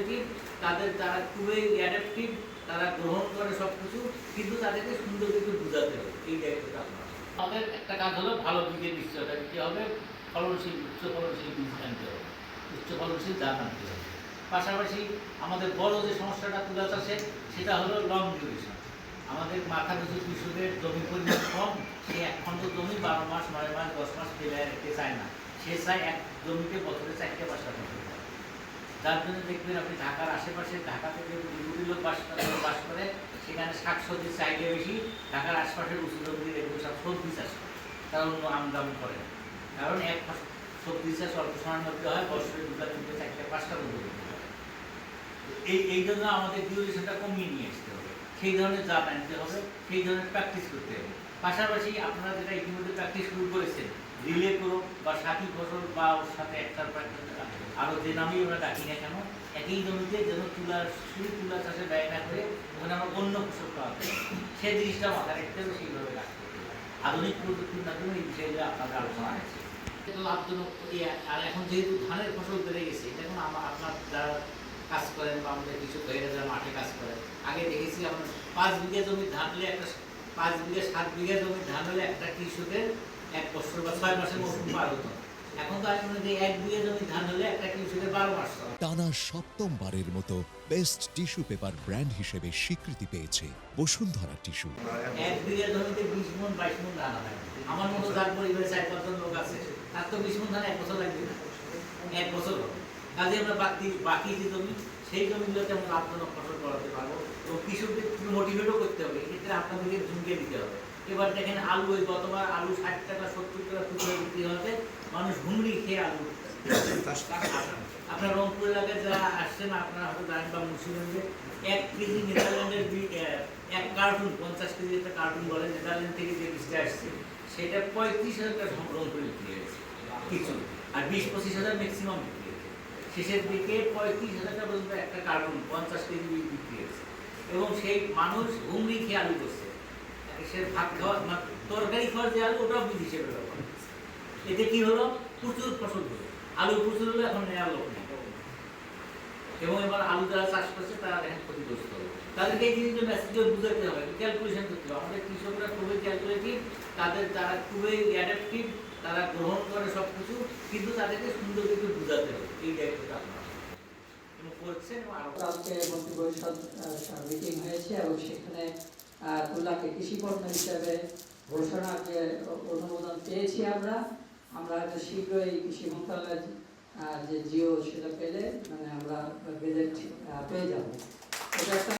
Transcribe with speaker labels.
Speaker 1: Calculative তাদের, তারা খুবই অ্যাডাপটিভ তারা গ্রহণ করে সব কিছু কিন্তু তাদেরকে সুন্দর করে বোঝাতে হবে। এই দায়িত্বটা আমাদের একটা কাজ হলো ভালো বীজের নিশ্চয়তা দিতে হবে, ফলনশীল, উচ্চ ফলনশীল বীজ আনতে হবে, উচ্চ ফলনশীল ধান আনতে হবে। পাশাপাশি আমাদের বড় যে সমস্যাটা তুলা চাষে সেটা হলো লং ডিউরেশন আমাদের মাথা পিছু কৃষকের জমি পরিমাণ কম, সে এক খণ্ড জমি বারো মাস, নয় মাস, দশ মাস ফেলে রেখে চায় না। সে চায় এক জমিতে বছরে চারটে পাঁচটা ফসল। যার জন্য দেখবেন আপনি ঢাকার আশেপাশে, ঢাকা থেকে বিভিন্ন লোক বাস বাস করে, সেখানে শাকসবজির চাহিদা বেশি, ঢাকার আশপাশের উঁচু জমি দেখবেন সব সবজি চাষ করে। তারা অন্য আমদানি করে। কারণ এক সবজি চাষ অল্প সময়ের মধ্যে হয়, বছরে দুটা, তিনটে, চারটে, পাঁচটা হয় এই এই জন্য আমাদের ডিউরেশনটা কমিয়ে নিয়ে আসতে হবে। সেই ধরনের জাত আনতে হবে, সেই ধরনের প্র্যাকটিস করতে হবে। পাশাপাশি আপনারা যেটা ইতিমধ্যে প্র্যাকটিস শুরু করেছেন রিলে করো বা সাথী ফসল বা ওর সাথে একটার প্র্যাকটিস আরও যে নামেই আমরা ডাকি না কেন, একই জমিতে যেন তুলা, শুধু তুলা চাষে ব্যয় না করে ওখানে আমরা অন্য ফসল পাওয়া যায় সেই জিনিসটা মাথায় রাখতে হবে সেইভাবে রাখতে আধুনিক প্রযুক্তির মাধ্যমে এই বিষয়গুলো আপনাদের আলোচনা আছে লাভজনক আর এখন যেহেতু ধানের ফসল বেড়ে গেছে, এটা এখন আমা- আপনার যারা কাজ করেন বা আমাদের কিছু ভাইরা যারা মাঠে কাজ করেন, আগে দেখেছি আমরা পাঁচ বিঘা জমি ধান হলে একটা, পাঁচ বিঘা, সাত বিঘা জমি ধান হলে একটা কৃষকের বছর বা ছয় মাসের মৌসুম পার হতো। এখন তো আমি করি এক বিঘা জমি ধান হলে একটা কৃষকের বারো মাস চলে।
Speaker 2: টানা সপ্তমবারের মতো বেস্ট টিস্যু পেপার ব্র্যান্ড হিসেবে স্বীকৃতি পেয়েছে বসুন্ধরা টিস্যু
Speaker 1: এক বিঘা জমিতে বিশ মন বাইশ মন ধান হয়। আমার মতো যার পরিবারে চার পাঁচজন লোক আছে তার তো বিশ মন ধান এক বছর লাগবে না। এক বছর কাজে আমরা বাকি বাকি যে জমি সেই জমিগুলোতে আমরা লাভজনক ফসল করাতে পারব? এবং কৃষকদের মোটিভেটও করতে হবে। এক্ষেত্রে আপনাদেরকে ঝুঁকে দিতে হবে। এবার দেখেন আলু ওই গতবার আলু ষাট টাকা সত্তর টাকা টুকরো বিক্রি হতে মানুষ হুমড়ি খেয়ে আলু আপনার রংপুর এলাকায় যারা আসছেন আপনারা হয়তো জানেন বা মুন্সিগঞ্জে এক কেজি নেদারল্যান্ডের এক কার্টুন পঞ্চাশ কেজি একটা কার্টুন বলে নেদারল্যান্ড থেকে যে বীজটা আসছে সেটা পঁয়ত্রিশ হাজার টাকা রংপুরে বিক্রি হয়েছে। কিছু আর বিশ পঁচিশ হাজার ম্যাক্সিমাম বিক্রি হয়েছে। শেষের দিকে পঁয়ত্রিশ হাজার টাকা পর্যন্ত একটা কার্টুন পঞ্চাশ কেজি বিক্রি হয়েছে। এবং সেই মানুষ হুমড়ি খেয়ে আলু করছে। সে ভাত খাওয়া তরকারি খাওয়ার যে আলু, ওটাও বীজ হিসেবে ব্যবহার এতে কি হলো? প্রচুর ফসল হলো। আলু প্রচুর হলো এখন নেওয়ার লোক নেই। এবং এবার আলু যারা চাষ করছে, তারা দেখেন ক্ষতিগ্রস্ত তাদেরকে এই জিনিসটা মেসেজও বুঝাতে হবে। ক্যালকুলেশন করতে হবে। আমাদের কৃষকরা খুবই ক্যালকুলেটিভ তাদের, তারা খুবই অ্যাডাপটিভ তারা গ্রহণ করে সব কিছু কিন্তু তাদেরকে সুন্দর করে বোঝাতে হবে। এই দায়িত্বটা আপনার করছেন
Speaker 3: আজকে মন্ত্রী পরিষদ মিটিং হয়েছে এবং সেখানে তুলাকে কৃষি পণ্য হিসাবে ঘোষণা যে অনুমোদন পেয়েছি আমরা আমরা হয়তো শীঘ্রই কৃষি মন্ত্রণালয়ের যে জিও সেটা পেলে মানে আমরা পেয়ে যাব। এটা